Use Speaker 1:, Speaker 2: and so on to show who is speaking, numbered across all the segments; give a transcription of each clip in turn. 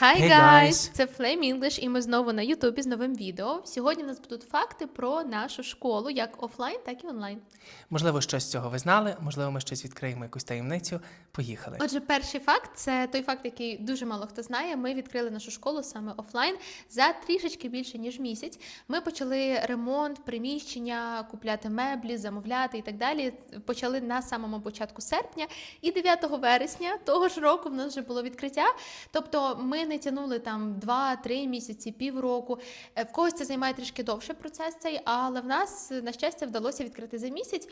Speaker 1: Hi,
Speaker 2: Hey,
Speaker 1: guys!
Speaker 2: guys!
Speaker 1: Це Flame English, і ми знову на Ютубі з новим відео. Сьогодні у нас будуть факти про нашу школу, як офлайн, так і онлайн.
Speaker 2: Можливо, щось з цього ви знали, можливо, ми щось відкриємо якусь таємницю. Поїхали.
Speaker 1: Отже, перший факт це той факт, який дуже мало хто знає. Ми відкрили нашу школу саме офлайн за трішечки більше ніж місяць. Ми почали ремонт, приміщення, купляти меблі, замовляти і так далі. Почали на самому початку серпня, і 9 вересня того ж року в нас вже було відкриття. Тобто ми не тягнули там 2-3 місяці, півроку. Е, В когось це займає трішки довше процес цей, але в нас, на щастя, вдалося відкрити за місяць.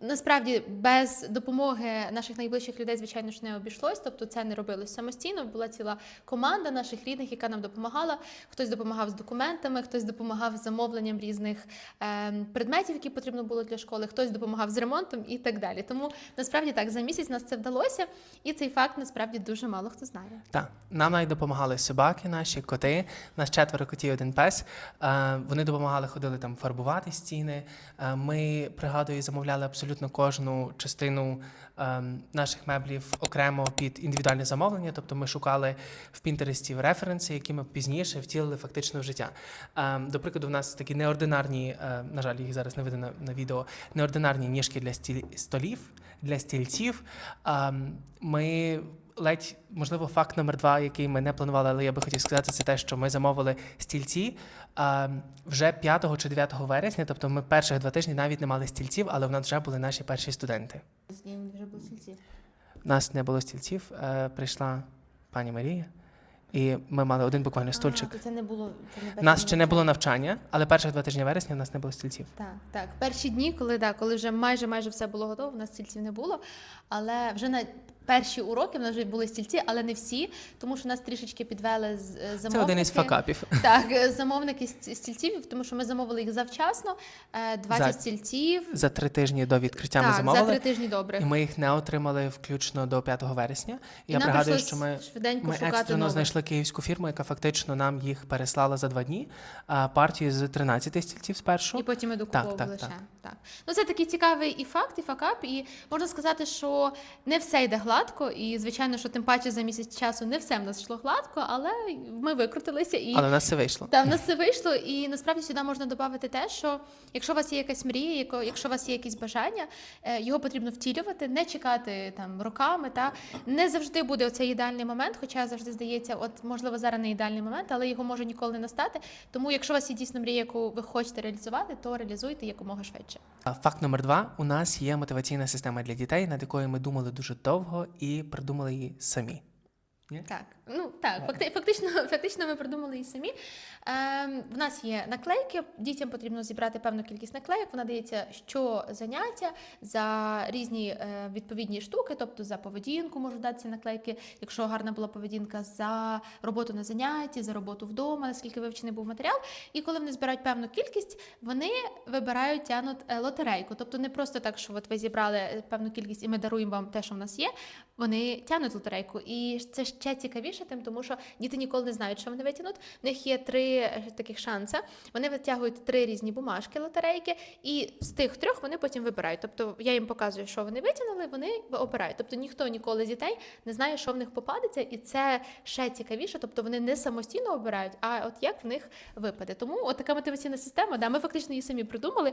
Speaker 1: Насправді, без допомоги наших найближчих людей, звичайно ж, не обійшлось. Тобто, це не робилось самостійно. Була ціла команда наших рідних, яка нам допомагала. Хтось допомагав з документами, хтось допомагав з замовленням різних ем, предметів, які потрібно було для школи, хтось допомагав з ремонтом і так далі. Тому насправді так за місяць нас це вдалося, і цей факт насправді дуже мало хто знає.
Speaker 2: Так, нам допомагали собаки, наші коти. Нас четверо котів, один пес. Е, Вони допомагали, ходили там фарбувати стіни. Е, Ми пригадую, замовляли абсолютно кожну частину е, наших меблів окремо під індивідуальне замовлення. Тобто ми шукали в Пінтересті референси, які ми пізніше втілили фактично в життя. Е, До прикладу, в нас такі неординарні, на жаль, їх зараз не видно на, відео, неординарні ніжки для столів, для стільців. Е, Ми ледь можливо факт номер два, який ми не планували, але я би хотів сказати, це те, що ми замовили стільці а, вже 5 чи 9 вересня. Тобто ми перших два тижні навіть не мали стільців, але в нас вже були наші перші студенти.
Speaker 1: вже були сільці.
Speaker 2: У нас не було стільців. Е, прийшла пані Марія, і ми мали один буквально стульчик.
Speaker 1: це не було. Це не
Speaker 2: У нас ще не було навчання, але перших два тижні вересня у нас не було стільців.
Speaker 1: Так, так. Перші дні, коли да, коли вже майже майже все було готово, у нас стільців не було. Але вже на перші уроки в нас вже були стільці, але не всі, тому що нас трішечки підвели з е, замовники.
Speaker 2: Це один із факапів.
Speaker 1: Так, е, замовники стільців, тому що ми замовили їх завчасно. е, 20
Speaker 2: За-
Speaker 1: стільців.
Speaker 2: За три тижні до відкриття ми
Speaker 1: так,
Speaker 2: замовили.
Speaker 1: за три тижні добре.
Speaker 2: І ми їх не отримали включно до 5 вересня.
Speaker 1: І
Speaker 2: я пригадую, що ми Ми екстрено
Speaker 1: нових.
Speaker 2: знайшли київську фірму, яка фактично нам їх переслала за два дні. А партію з 13 стільців спершу.
Speaker 1: І потім ми докуповували
Speaker 2: Так, так,
Speaker 1: ще.
Speaker 2: так.
Speaker 1: Так. Ну це такий цікавий і факт, і факап. І можна сказати, що не все йде гладко, і звичайно, що тим паче за місяць часу не все в нас йшло гладко, але ми викрутилися і.
Speaker 2: Але в нас все вийшло.
Speaker 1: Та в нас це вийшло, і насправді сюди можна додати те, що якщо у вас є якась мрія, якщо у вас є якісь бажання, е, його потрібно втілювати, не чекати там роками. Та не завжди буде оцей ідеальний момент, хоча завжди здається, от можливо зараз не ідеальний момент, але його може ніколи не настати. Тому, якщо у вас є дійсно мрія, яку ви хочете реалізувати, то реалізуйте якомога швидше.
Speaker 2: Факт номер два: у нас є мотиваційна система для дітей, над якою ми думали дуже довго і придумали її самі.
Speaker 1: Так, ну так, факти, фактично, фактично ми придумали її самі. Ем, в нас є наклейки. Дітям потрібно зібрати певну кількість наклейок. Вона дається що заняття за різні е, відповідні штуки, тобто за поведінку можуть датися наклейки, якщо гарна була поведінка, за роботу на занятті, за роботу вдома, наскільки вивчений був матеріал. І коли вони збирають певну кількість, вони вибирають тянуть е, лотерейку. Тобто не просто так, що от ви зібрали е, певну кількість, і ми даруємо вам те, що в нас є. Вони тянуть лотерейку. І це ще цікавіше, тим, тому що діти ніколи не знають, що вони витягнуть. В них є три е, таких шанси. Вони витягують три різні бумажки лотерейки, і з тих трьох вони потім вибирають. Тобто я їм показую, що вони витягнули, вони обирають. Тобто ніхто ніколи з дітей не знає, що в них попадеться, і це ще цікавіше. Тобто вони не самостійно обирають, а от як в них випаде. Тому от така мотиваційна система, да, ми фактично її самі придумали.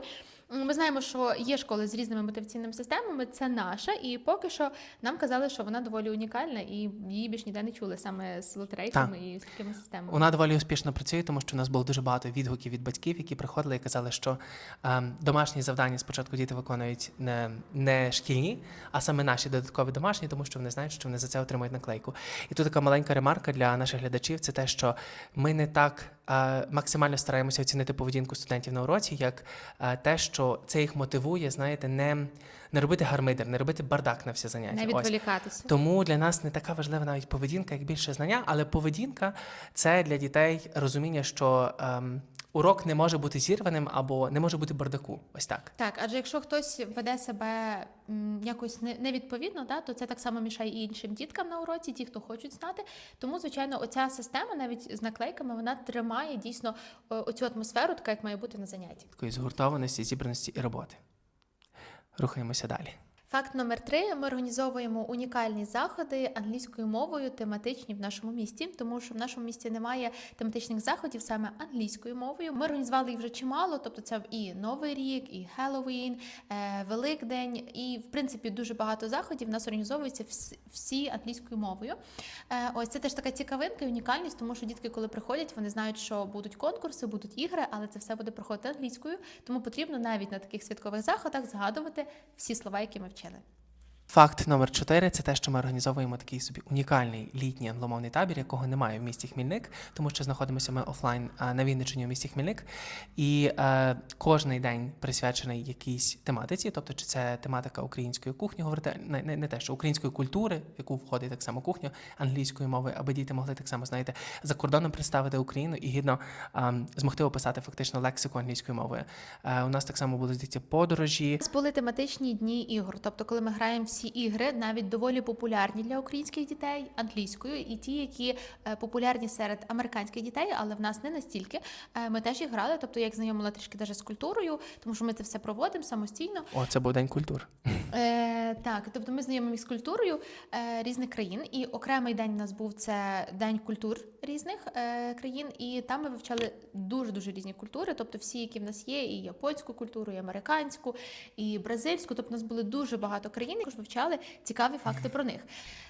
Speaker 1: Ми знаємо, що є школи з різними мотиваційними системами. Це наша, і поки що нам казали, що вона доволі унікальна, і її більш ніде не чули саме з лотерейками і з такими системами.
Speaker 2: Вона доволі успішно працює, тому що у нас було дуже багато відгуків від батьків, які приходили і казали, що ем, домашні завдання спочатку діти виконують не, не шкільні, а саме наші додаткові домашні, тому що вони знають, що вони за це отримують наклейку. І тут така маленька ремарка для наших глядачів: це те, що ми не так е, максимально стараємося оцінити поведінку студентів на уроці, як е, те, що це їх мотивує, знаєте, не, не робити гармидер, не робити бардак на всі заняття.
Speaker 1: Не
Speaker 2: Ось. Тому для нас не така важлива навіть поведінка, як більше знання, але поведінка це для дітей розуміння, що ем, урок не може бути зірваним або не може бути бардаку. Ось так.
Speaker 1: Так, адже якщо хтось веде себе м, якось не- невідповідно, да, то це так само мішає і іншим діткам на уроці, ті, хто хочуть знати. Тому, звичайно, оця система, навіть з наклейками, вона тримає дійсно оцю атмосферу, така як має бути на занятті.
Speaker 2: Такої згуртованості, зібраності і роботи. Рухаємося далі.
Speaker 1: Факт номер три: ми організовуємо унікальні заходи англійською мовою, тематичні в нашому місті, тому що в нашому місті немає тематичних заходів саме англійською мовою. Ми організували їх вже чимало, тобто це і Новий рік, і Хеллоуін, е, Великдень, і в принципі дуже багато заходів в нас організовуються всі, англійською мовою. Е, Ось це теж така цікавинка і унікальність, тому що дітки, коли приходять, вони знають, що будуть конкурси, будуть ігри, але це все буде проходити англійською. Тому потрібно навіть на таких святкових заходах згадувати всі слова, які ми вчили.
Speaker 2: Факт номер 4 це те, що ми організовуємо такий собі унікальний літній англомовний табір, якого немає в місті Хмільник, тому що знаходимося ми офлайн на Вінниччині у місті Хмільник. І е, кожний день присвячений якійсь тематиці, тобто чи це тематика української кухні, говорити не, не, не те, що української культури, в яку входить так само кухня англійської мови, аби діти могли так само знаєте за кордоном представити Україну і гідно а, змогти описати фактично лексику англійською мовою. Е, у нас так само були здається подорожі.
Speaker 1: У були тематичні дні ігор. Тобто, коли ми граємо всі ігри, навіть доволі популярні для українських дітей англійською, і ті, які е, популярні серед американських дітей, але в нас не настільки. Е, Ми теж їх грали. Тобто, я їх знайомила трішки даже з культурою, тому що ми це все проводимо самостійно.
Speaker 2: О, це був день культур.
Speaker 1: Е, так, тобто ми знайомі їх з культурою е, різних країн, і окремий день у нас був це день культур різних е, країн, і там ми вивчали дуже дуже різні культури, тобто всі, які в нас є, і японську культуру, і американську, і бразильську. Тобто, у нас було дуже багато країн, вивчали цікаві факти про них.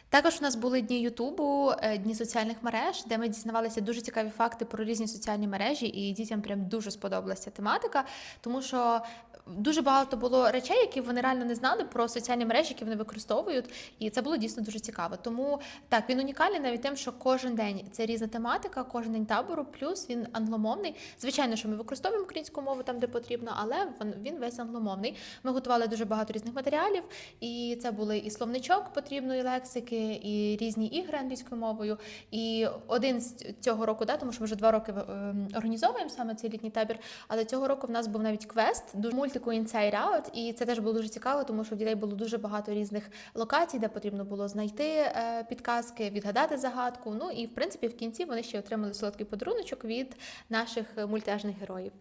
Speaker 1: Також у нас були дні Ютубу, е, дні соціальних мереж, де ми дізнавалися дуже цікаві факти про різні соціальні мережі, і дітям прям дуже сподобалася тематика, тому що дуже багато було речей, які вони реально не знали про соціальні мережі, які вони використовують, і це було дійсно дуже цікаво. Тому так він унікальний навіть тим, що кожен день це різна тематика, кожен день табору, плюс він англомовний. Звичайно, що ми використовуємо українську мову там, де потрібно, але він- весь англомовний. Ми готували дуже багато різних матеріалів, і це були і словничок потрібної лексики, і різні ігри англійською мовою. І один з цього року, да, тому що ми вже два роки е, організовуємо саме цей літній табір. Але цього року в нас був навіть квест дуже мультику Inside Out, і це теж було дуже цікаво, тому що в дітей було дуже багато різних локацій, де потрібно було знайти е, підказки, відгадати загадку. Ну і в принципі в кінці вони ще отримали солодкий подаруночок від наших е, мультяжних героїв.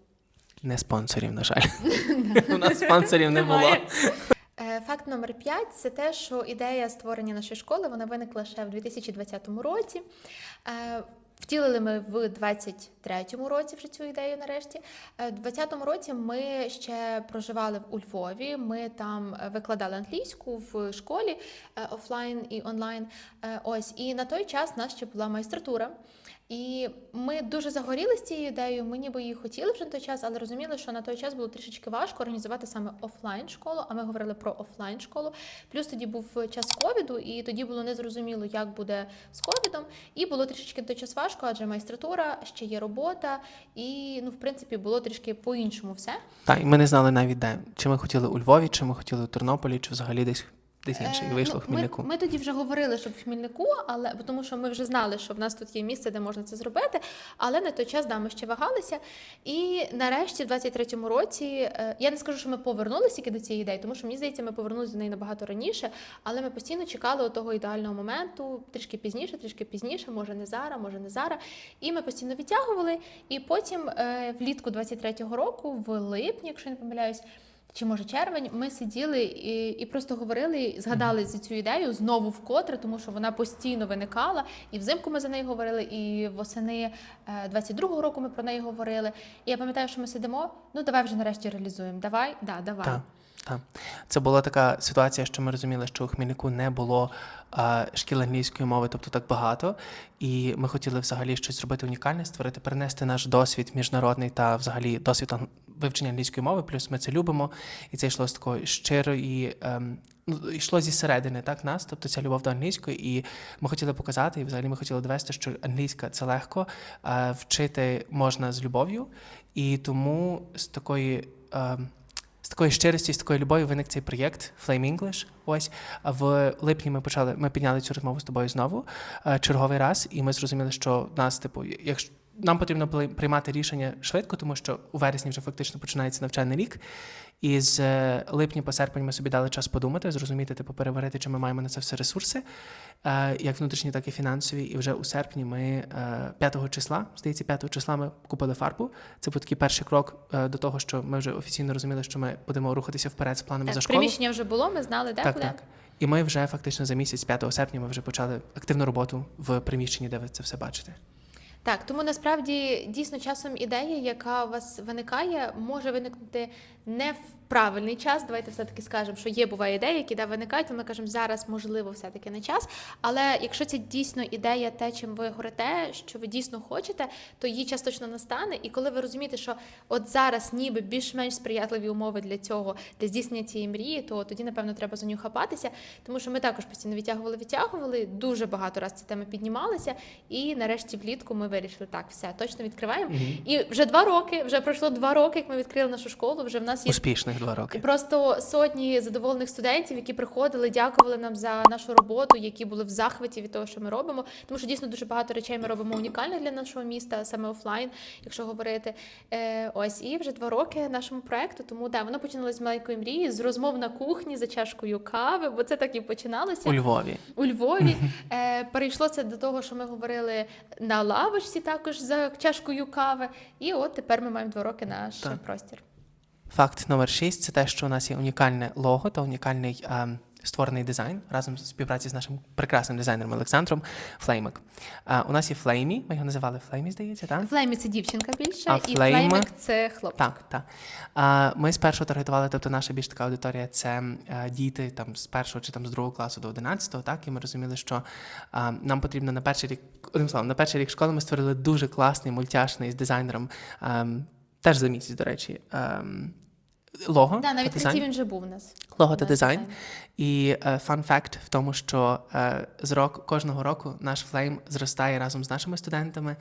Speaker 2: Не спонсорів, на жаль. У нас спонсорів не було.
Speaker 1: Е, Факт номер 5 це те, що ідея створення нашої школи вона виникла ще в 2020 році. Втілили ми в 23-му році вже цю ідею нарешті. Е, В 20-му році ми ще проживали у Львові. Ми там е, викладали англійську в школі е, офлайн і онлайн. Ось і на той час в нас ще була майстратура. І ми дуже загорілися цією ідеєю. Ми ніби її хотіли вже на той час, але розуміли, що на той час було трішечки важко організувати саме офлайн школу. А ми говорили про офлайн школу. Плюс тоді був час ковіду, і тоді було незрозуміло, як буде з ковідом. І було трішечки на той час важко, адже майстратура, ще є робота, і ну, в принципі, було трішки по-іншому все.
Speaker 2: Так, і ми не знали навіть де. Чи ми хотіли у Львові, чи ми хотіли у Тернополі, чи взагалі десь десь інше. І вийшло в Хмільнику.
Speaker 1: Ми, ми тоді вже говорили, що в Хмільнику, але тому що ми вже знали, що в нас тут є місце, де можна це зробити. Але на той час да, ми ще вагалися. І нарешті, в 23-му році, е, я не скажу, що ми повернулися тільки до цієї ідеї, тому що мені здається, ми повернулися до неї набагато раніше, але ми постійно чекали того ідеального моменту, трішки пізніше, трішки пізніше, може не зараз, може не зараз. І ми постійно відтягували. І потім е, влітку 23-го року, в липні, якщо я не помиляюсь. Чи може червень, ми сиділи і, і просто говорили, згадали за цю ідею знову вкотре, тому що вона постійно виникала. І взимку ми за неї говорили, і восени е, 22-го року ми про неї говорили. І я пам'ятаю, що ми сидимо. Ну давай вже нарешті реалізуємо. Давай, да, давай.
Speaker 2: Так, так. Це була така ситуація, що ми розуміли, що у Хмільнику не було а, шкіл англійської мови, тобто так багато. І ми хотіли взагалі щось зробити унікальне, створити, перенести наш досвід міжнародний та взагалі досвід вивчення англійської мови. Плюс ми це любимо, і це йшло з такої щирої. Ем, Ну, йшло зі середини, так, нас, тобто ця любов до англійської, і ми хотіли показати, і взагалі ми хотіли довести, що англійська це легко, а вчити можна з любов'ю, і тому з такої. ем, з такої щирості, з такою любові виник цей проєкт Flame English. Ось в липні ми почали. Ми підняли цю розмову з тобою знову е, черговий раз, і ми зрозуміли, що нас, типу, якщо нам потрібно приймати рішення швидко, тому що у вересні вже фактично починається навчальний рік. І з е, липня по серпень ми собі дали час подумати, зрозуміти, типу, переварити, чи ми маємо на це все ресурси, е, як внутрішні, так і фінансові. І вже у серпні ми е, 5 числа, здається, 5 числа ми купили фарбу. Це був такий перший крок е, до того, що ми вже офіційно розуміли, що ми будемо рухатися вперед з планами за школу.
Speaker 1: приміщення вже було, ми знали, де
Speaker 2: Так,
Speaker 1: куди.
Speaker 2: так. І ми вже фактично за місяць, 5 серпня, ми вже почали активну роботу в приміщенні, де ви це все бачите.
Speaker 1: Так, тому насправді дійсно часом ідея, яка у вас виникає, може виникнути не в правильний час. Давайте все-таки скажемо, що є буває ідеї, які да, виникають, ми кажемо, зараз можливо все-таки не час. Але якщо це дійсно ідея, те, чим ви горите, що ви дійсно хочете, то її час точно настане. І коли ви розумієте, що от зараз ніби більш-менш сприятливі умови для цього, для здійснення цієї мрії, то тоді, напевно, треба за нього хапатися. Тому що ми також постійно відтягували, відтягували, дуже багато раз ці теми піднімалися. І нарешті влітку ми вирішили, так, все, точно відкриваємо. І вже два роки, вже пройшло два роки, як ми відкрили нашу школу. Вже в нас є
Speaker 2: Успішних два роки.
Speaker 1: просто сотні задоволених студентів, які приходили, дякували нам за нашу роботу, які були в захваті від того, що ми робимо. Тому що дійсно дуже багато речей ми робимо унікальних для нашого міста, саме офлайн, якщо говорити. Е, ось і вже два роки нашому проекту. Тому да, воно починалось з маленької мрії, з розмов на кухні за чашкою кави, бо це так і починалося
Speaker 2: У Львові.
Speaker 1: у Львові. Е, перейшло це до того, що ми говорили на лавочці також за чашкою кави. І от тепер ми маємо два роки наш
Speaker 2: Так.
Speaker 1: простір.
Speaker 2: Факт номер 6 це те, що у нас є унікальне лого та унікальний ем, створений дизайн разом в співпраці з нашим прекрасним дизайнером Олександром Флеймик. Е, у нас є Флеймі, ми його називали Флеймі, здається, так?
Speaker 1: Флеймі це дівчинка більше,
Speaker 2: А
Speaker 1: і
Speaker 2: флейми?
Speaker 1: флеймик це хлопчик.
Speaker 2: Так, так. А, ми спершу таргетували, тобто наша більш така аудиторія це е, діти там з першого чи там з другого класу до одинадцятого, так, і ми розуміли, що а, нам потрібно на перший рік, одним словом, на перший рік школи ми створили дуже класний, мультяшний з дизайнером, ем, теж за місяць, до речі, ем, лого.
Speaker 1: Да,
Speaker 2: та
Speaker 1: на відкритті
Speaker 2: дизайн.
Speaker 1: він вже був у нас.
Speaker 2: Лого та дизайн. І фан факт в тому, що е, з рок, кожного року наш флейм зростає разом з нашими студентами.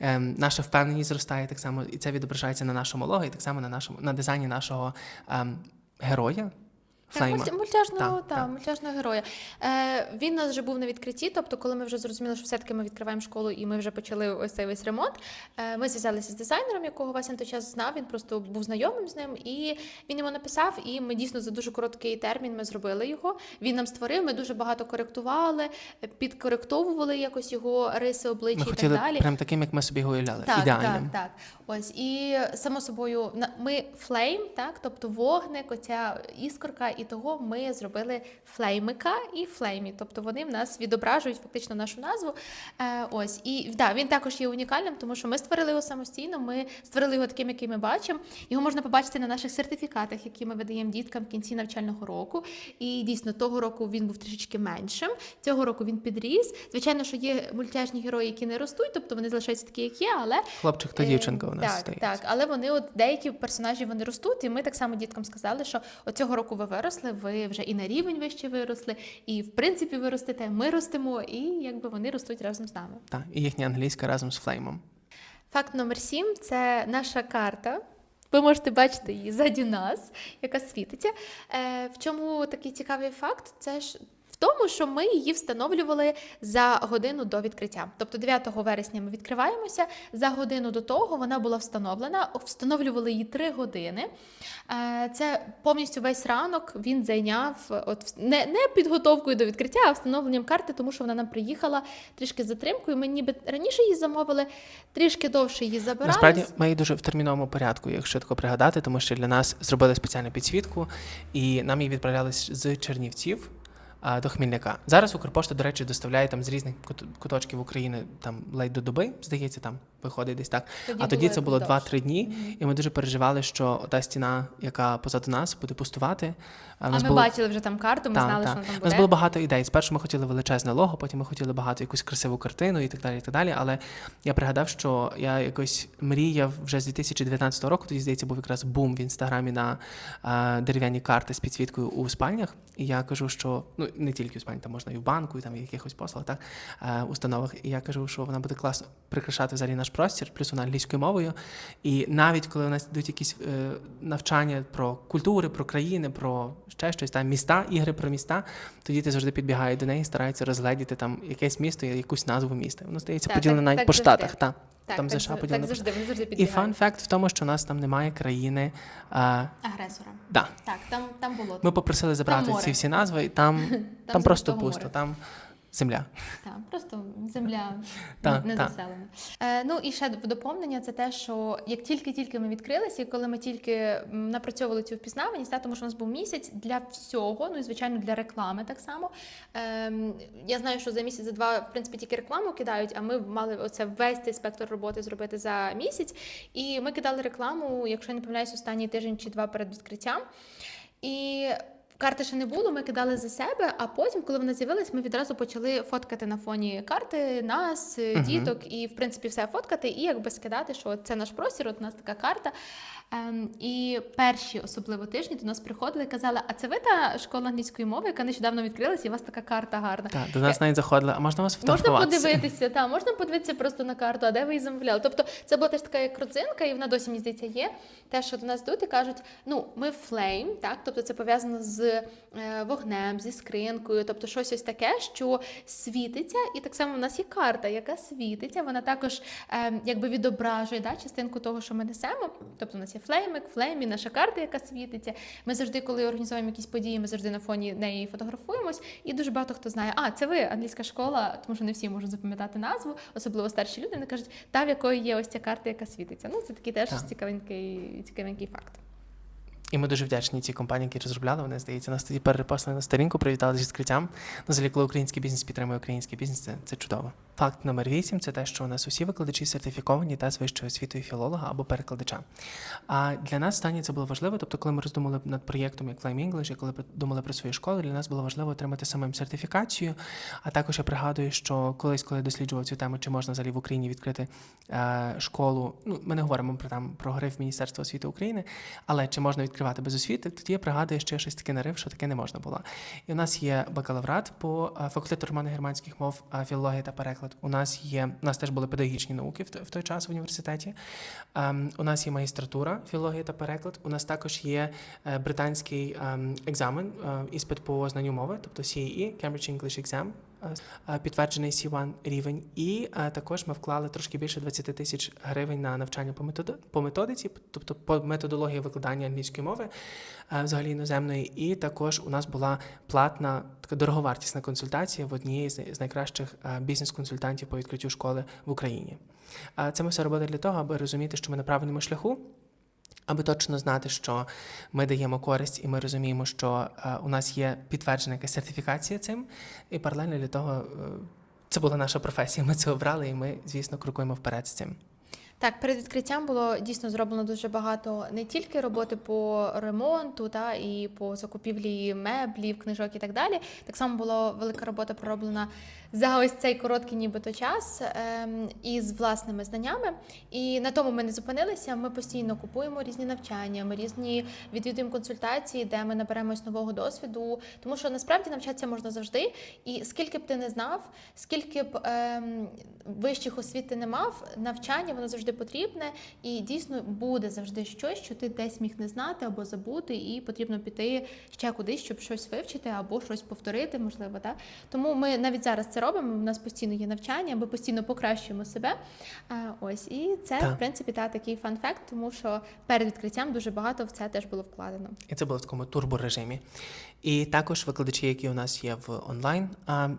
Speaker 2: Ем, наша впевненість зростає так само, і це відображається на нашому лого, і так само на нашому на дизайні нашого ем, героя.
Speaker 1: Так, мульт- мультяжного,
Speaker 2: Так,
Speaker 1: та,
Speaker 2: так.
Speaker 1: мультяжного героя. Е, він у нас вже був на відкритті, тобто, коли ми вже зрозуміли, що все-таки ми відкриваємо школу і ми вже почали ось цей весь ремонт. Е, ми зв'язалися з дизайнером, якого Вася на той час знав. Він просто був знайомим з ним, і він йому написав. І ми дійсно за дуже короткий термін ми зробили його. Він нам створив. Ми дуже багато коректували, підкоректовували якось його риси обличчя
Speaker 2: Ми
Speaker 1: і
Speaker 2: хотіли
Speaker 1: так далі.
Speaker 2: прям таким, як ми собі його уявляли.
Speaker 1: Так,
Speaker 2: ідеальним.
Speaker 1: так, так. Ось і само собою ми флейм, так, тобто вогник, оця іскорка, і того ми зробили флеймика і флеймі. Тобто вони в нас відображують фактично нашу назву. Е, ось і да, він також є унікальним, тому що ми створили його самостійно. Ми створили його таким, який ми бачимо. Його можна побачити на наших сертифікатах, які ми видаємо діткам в кінці навчального року. І дійсно того року він був трішечки меншим. Цього року він підріс. Звичайно, що є мультяжні герої, які не ростуть, тобто вони залишаються такі, як є, але
Speaker 2: Хлопчик та
Speaker 1: Е,
Speaker 2: дівчинка у нас
Speaker 1: так, так, але вони от деякі персонажі вони ростуть, і ми так само діткам сказали, що от цього року ви виросли, ви вже і на рівень вище виросли, і в принципі ви ростете, ми ростемо, і якби вони ростуть разом з нами.
Speaker 2: Так, і їхня англійська разом з флеймом.
Speaker 1: Факт номер сім це наша карта. Ви можете бачити її ззаді нас, яка світиться. Е, в чому такий цікавий факт? Це ж тому, що ми її встановлювали за годину до відкриття. Тобто 9 вересня ми відкриваємося. За годину до того вона була встановлена. Встановлювали її 3 години. Е, це повністю весь ранок він зайняв от не, не підготовкою до відкриття, а встановленням карти, тому що вона нам приїхала трішки з затримкою. Ми ніби раніше її замовили, трішки довше її забирали.
Speaker 2: Насправді ми її дуже в терміновому порядку, якщо тако пригадати, тому що для нас зробили спеціальну підсвітку, і нам її відправляли з- з Чернівців. До Хмільника. Зараз Укрпошта, до речі, доставляє там з різних кут- куточків України там ледь до доби, здається, там виходить десь так.
Speaker 1: Тоді
Speaker 2: а тоді це було
Speaker 1: довше.
Speaker 2: 2-3 дні, і ми дуже переживали, що та стіна, яка позаду нас, буде пустувати.
Speaker 1: А
Speaker 2: нас
Speaker 1: ми
Speaker 2: було-
Speaker 1: бачили вже там карту, ми
Speaker 2: Так,
Speaker 1: знали,
Speaker 2: так.
Speaker 1: що вона там
Speaker 2: У нас було багато ідей. Спершу ми хотіли величезне лого, потім ми хотіли багато якусь красиву картину і так далі. І так далі. Але я пригадав, що я якось мріяв вже з 2019 року. Тоді здається, був якраз бум в інстаграмі на е, дерев'яні карти з підсвіткою у спальнях. І я кажу, що ну не тільки у спальні, там можна і в банку, і там в якихось послугах, так е, установах. І я кажу, що вона буде класно прикрашати взагалі наш простір, плюс вона англійською мовою. І навіть коли у нас йдуть якісь е, навчання про культури, про країни, про ще щось там міста, ігри про міста, то діти завжди підбігають до неї, стараються розгледіти там якесь місто, якусь назву міста. Воно здається
Speaker 1: Так,
Speaker 2: поділене навіть
Speaker 1: так
Speaker 2: по штатах. Та.
Speaker 1: Так,
Speaker 2: там
Speaker 1: так,
Speaker 2: США
Speaker 1: так,
Speaker 2: поділено. по
Speaker 1: завжди, вони завжди
Speaker 2: І
Speaker 1: підбігають.
Speaker 2: фан факт в тому, що у нас там немає країни. А,
Speaker 1: Агресора.
Speaker 2: да.
Speaker 1: Так, там, там було.
Speaker 2: Ми попросили забрати ці всі назви, і там, там,
Speaker 1: Там
Speaker 2: просто пусто, там земля.
Speaker 1: Так, просто земля
Speaker 2: Та,
Speaker 1: не
Speaker 2: та.
Speaker 1: заселена. Е, ну і ще в доповнення це те, що як тільки-тільки ми відкрилися, і коли ми тільки напрацьовували цю впізнаваність, та, тому що у нас був місяць для всього, ну і звичайно для реклами так само. Ем, я знаю, що за місяць, за два, в принципі, тільки рекламу кидають, а ми мали оце весь цей спектр роботи зробити за місяць. І ми кидали рекламу, якщо я не помиляюсь, останній тиждень чи два перед відкриттям. І карти ще не було, ми кидали за себе, а потім, коли вона з'явилась, ми відразу почали фоткати на фоні карти нас, діток, і в принципі все фоткати, і якби скидати, що це наш простір, от у нас така карта. Ем, і перші особливо тижні до нас приходили і казали: а це ви та школа англійської мови, яка нещодавно відкрилась, і у вас така карта гарна.
Speaker 2: Так, до нас навіть заходили, а можна вас
Speaker 1: Можна подивитися, та можна подивитися просто на карту, а де ви її замовляли. Тобто це була теж така як родзинка, і вона досі мені здається є. Те, що до нас йдуть і кажуть, ну ми флейм, так, тобто це пов'язано з е, вогнем, зі скринкою, тобто щось ось таке, що світиться, і так само в нас є карта, яка світиться. Вона також е, якби відображує да, частинку того, що ми несемо. Тобто у нас є флеймик, флеймі, наша карта, яка світиться. Ми завжди, коли організуємо якісь події, ми завжди на фоні неї фотографуємось. І дуже багато хто знає, а це ви англійська школа, тому що не всі можуть запам'ятати назву, особливо старші люди. Вони кажуть, та в якої є ось ця карта, яка світиться. Ну це такий теж
Speaker 2: Так.
Speaker 1: цікавенький, цікавенький факт.
Speaker 2: І ми дуже вдячні цій компанії, які розробляли. Вони здається, нас тоді перепостили на сторінку, привітали з відкриттям. Ну, взагалі, коли український бізнес підтримує український бізнес, це, це чудово. Факт номер вісім це те, що у нас усі викладачі сертифіковані та з вищою освітою філолога або перекладача. А для нас стані це було важливо. Тобто, коли ми роздумали над проєктом як Flame English, і коли думали про свою школу, для нас було важливо отримати самим сертифікацію. А також я пригадую, що колись, коли я досліджував цю тему, чи можна взагалі в Україні відкрити е, школу. Ну, ми не говоримо про там про гриф Міністерства освіти України, але чи можна відкривати без освіти, тоді я пригадую, що я щось таке нарив, що таке не можна було. І у нас є бакалаврат по е, факультету романо-германських мов, е, філологія та переклад. У нас є у нас теж були педагогічні науки в, той час в університеті. Ем, у нас є магістратура, філологія та переклад. У нас також є е, британський ем, екзамен, е, іспит по знанню мови, тобто CAE, Cambridge English Exam. Підтверджений C1 рівень, і також ми вклали трошки більше 20 тисяч гривень на навчання по методи по методиці, тобто по методології викладання англійської мови, взагалі іноземної. І також у нас була платна така дороговартісна консультація в одній з, найкращих бізнес-консультантів по відкриттю школи в Україні. Це ми все робили для того, аби розуміти, що ми на правильному шляху. Аби точно знати, що ми даємо користь, і ми розуміємо, що е, у нас є підтверджена якась сертифікація цим, і паралельно для того е, це була наша професія. Ми це обрали, і ми, звісно, крокуємо вперед з цим.
Speaker 1: Так, перед відкриттям було дійсно зроблено дуже багато не тільки роботи по ремонту, та і по закупівлі меблів, книжок і так далі. Так само була велика робота пророблена за ось цей короткий нібито час ем, із власними знаннями. І на тому ми не зупинилися. Ми постійно купуємо різні навчання, ми різні відвідуємо консультації, де ми наберемось нового досвіду. Тому що насправді навчатися можна завжди. І скільки б ти не знав, скільки б ем, вищих освіт ти не мав, навчання воно завжди потрібне, і дійсно буде завжди щось, що ти десь міг не знати або забути, і потрібно піти ще кудись, щоб щось вивчити або щось повторити, можливо, так? Тому ми навіть зараз це робимо. У нас постійно є навчання, ми постійно покращуємо себе. А, ось і це
Speaker 2: Так.
Speaker 1: в принципі та такий фан-факт, тому що перед відкриттям дуже багато в це теж було вкладено.
Speaker 2: І це було в такому турборежимі. І також викладачі, які у нас є в онлайн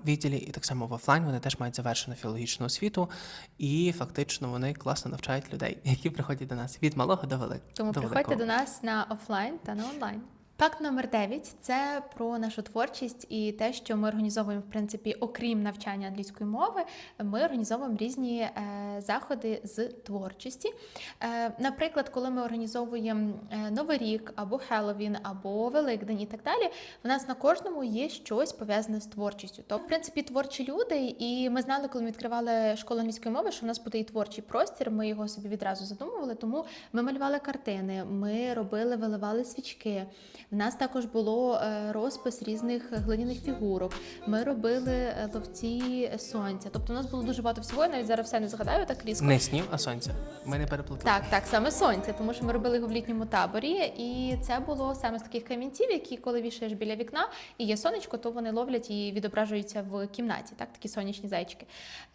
Speaker 2: відділі, і так само в офлайн, вони теж мають завершену філологічну освіту, і фактично вони класно навчають людей, які приходять до нас від малого до великого.
Speaker 1: Тому
Speaker 2: до
Speaker 1: приходьте
Speaker 2: великого.
Speaker 1: до нас на офлайн та на онлайн. Факт номер 9 – це про нашу творчість і те, що ми організовуємо, в принципі, окрім навчання англійської мови, ми організовуємо різні е, заходи з творчості. Е, наприклад, коли ми організовуємо е, Новий рік або Хеллоуін, або Великдень і так далі, в нас на кожному є щось пов'язане з творчістю. То, в принципі, творчі люди, і ми знали, коли ми відкривали школу англійської мови, що в нас буде і творчий простір. Ми його собі відразу задумували, тому ми малювали картини, ми робили, виливали свічки. В нас також було е, розпис різних глиняних фігурок. Ми робили е, ловці сонця. Тобто, у нас було дуже багато всього. Я навіть зараз все не згадаю так різко.
Speaker 2: Не снів, а сонця. Ми не переплутали.
Speaker 1: Так, так, саме сонце, тому що ми робили його в літньому таборі, і це було саме з таких камінців, які коли вішаєш біля вікна і є сонечко, то вони ловлять і відображуються в кімнаті. Так, такі сонячні зайчики.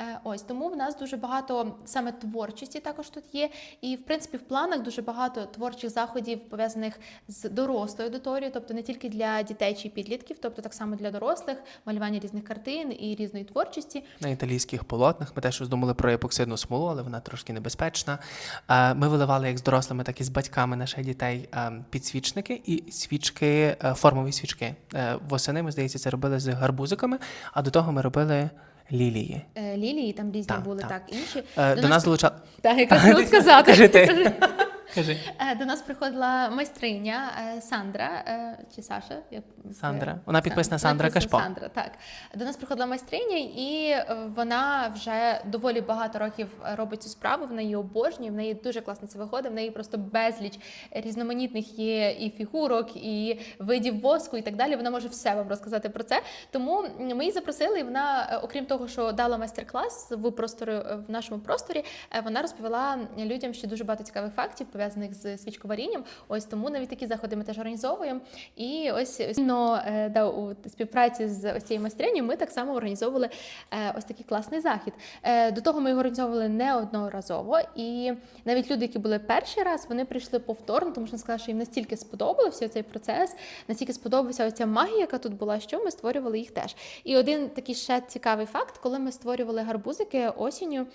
Speaker 1: Е, ось тому в нас дуже багато саме творчості також тут є. І в принципі в планах дуже багато творчих заходів пов'язаних з дорослою аудиторією, тобто не тільки для дітей чи підлітків, тобто так само для дорослих, малювання різних картин і різної творчості.
Speaker 2: на італійських полотнах. Ми теж думали про епоксидну смолу, але вона трошки небезпечна. Ми виливали як з дорослими, так і з батьками наших дітей підсвічники і свічки, е, формові свічки. Е, Восени, ми здається, це робили з гарбузиками, а до того ми робили лілії.
Speaker 1: Е, Лілії там різні
Speaker 2: Так,
Speaker 1: були
Speaker 2: так.
Speaker 1: так, інші.
Speaker 2: Е, До нас долучали.
Speaker 1: Так, якраз хотіла сказати.
Speaker 2: Кажи ти. Кажи.
Speaker 1: Е, До нас приходила майстриня е, Сандра е, чи Саша. як
Speaker 2: Сандра. Вона підписана
Speaker 1: Сан-
Speaker 2: Сандра
Speaker 1: вона
Speaker 2: Кашпо.
Speaker 1: Сандра, так. До нас приходила майстриня, і вона вже доволі багато років робить цю справу. В неї обожнює, в неї дуже класно це виходить. В неї просто безліч різноманітних є і фігурок, і видів воску, і так далі. Вона може все вам розказати про це. Тому ми її запросили, і вона, окрім того, що дала майстер-клас в просторі в нашому просторі, вона розповіла людям ще дуже багато цікавих фактів пов'язаних з свічковарінням. Ось тому навіть такі заходи ми теж організовуємо. І ось спільно е, да, у співпраці з ось цією майстринею ми так само організовували е, ось такий класний захід. Е, До того ми його організовували неодноразово, і навіть люди, які були перший раз, вони прийшли повторно, тому що вони сказали, що їм настільки сподобався цей процес, настільки сподобалася оця магія, яка тут була, що ми створювали їх теж. І один такий ще цікавий факт, коли ми створювали гарбузики осінню,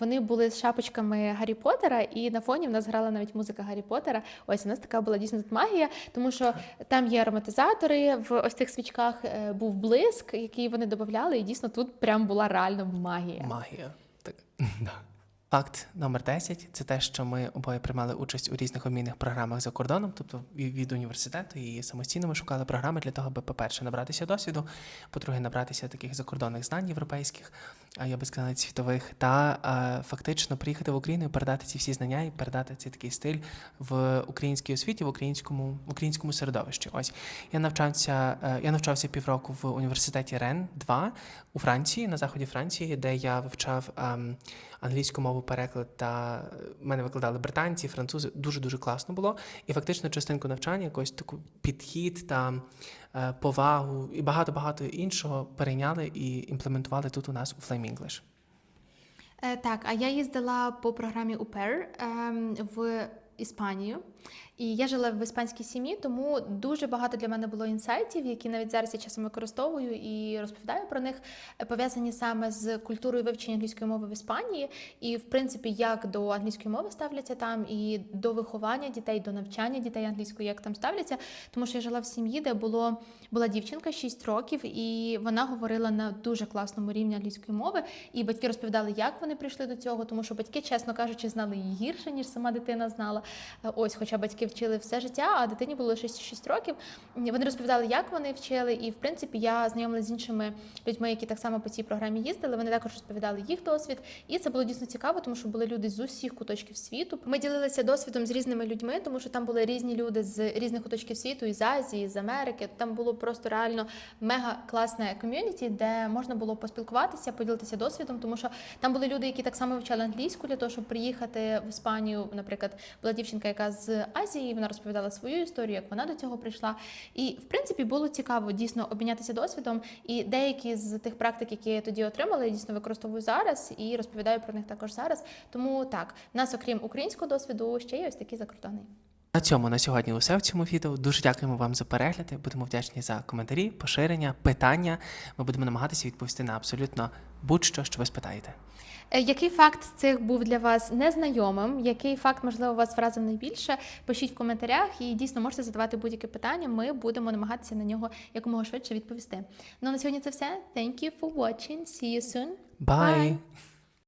Speaker 1: вони були з шапочками Гаррі Поттера, і на фоні в нас грала навіть музика Гаррі Поттера. Ось у нас така була дійсно тут магія, тому що там є ароматизатори, в ось цих свічках е, був блиск, який вони додавали, і дійсно тут прям була реально магія.
Speaker 2: Магія. Так. Факт номер 10 – це те, що ми обоє приймали участь у різних обмінних програмах за кордоном, тобто від університету і самостійно ми шукали програми для того, аби, по-перше, набратися досвіду, по-друге, набратися таких закордонних знань європейських, а я би сказала, світових, та а, фактично приїхати в Україну і передати ці всі знання і передати цей такий стиль в українській освіті, в українському, в українському середовищі. Ось я навчався, е, я навчався півроку в університеті Рен 2 у Франції, на заході Франції, де я вивчав ем, англійську мову переклад та е, мене викладали британці, французи. Дуже дуже класно було. І фактично частинку навчання, якось таку підхід та е, повагу і багато багато іншого перейняли і імплементували тут у нас у Flame English.
Speaker 1: Е, Так, а я їздила по програмі УПЕР ем, в Іспанію. І я жила в іспанській сім'ї, тому дуже багато для мене було інсайтів, які навіть зараз я часом використовую і розповідаю про них, е, пов'язані саме з культурою вивчення англійської мови в Іспанії, і в принципі, як до англійської мови ставляться там, і до виховання дітей, до навчання дітей англійської, як там ставляться. Тому що я жила в сім'ї, де було була дівчинка 6 років, і вона говорила на дуже класному рівні англійської мови. І батьки розповідали, як вони прийшли до цього, тому що батьки, чесно кажучи, знали її гірше, ніж сама дитина знала. Е, Ось, хоча батьки вчили все життя, а дитині було лише 6 років. Вони розповідали, як вони вчили, і в принципі я знайомилася з іншими людьми, які так само по цій програмі їздили. Вони також розповідали їх досвід, і це було дійсно цікаво, тому що були люди з усіх куточків світу. Ми ділилися досвідом з різними людьми, тому що там були різні люди з різних куточків світу, із Азії, з Америки. Там було просто реально мега класне ком'юніті, де можна було поспілкуватися, поділитися досвідом, тому що там були люди, які так само вивчали англійську для того, щоб приїхати в Іспанію. Наприклад, була дівчинка, яка з Азії, вона розповідала свою історію, як вона до цього прийшла. І в принципі було цікаво дійсно обмінятися досвідом. І деякі з тих практик, які я тоді отримала, я дійсно використовую зараз і розповідаю про них також зараз. Тому так, нас, окрім українського досвіду, ще є ось такий закордонний.
Speaker 2: На цьому на сьогодні усе в цьому відео. Дуже дякуємо вам за перегляди. Будемо вдячні за коментарі, поширення, питання. Ми будемо намагатися відповісти на абсолютно будь-що, що ви спитаєте.
Speaker 1: Е, Який факт з цих був для вас незнайомим? Який факт, можливо, вас вразив найбільше? Пишіть в коментарях і дійсно можете задавати будь-яке питання. Ми будемо намагатися на нього якомога швидше відповісти. Ну на сьогодні це все. Thank you for watching. See you soon.
Speaker 2: Bye!
Speaker 1: Bye.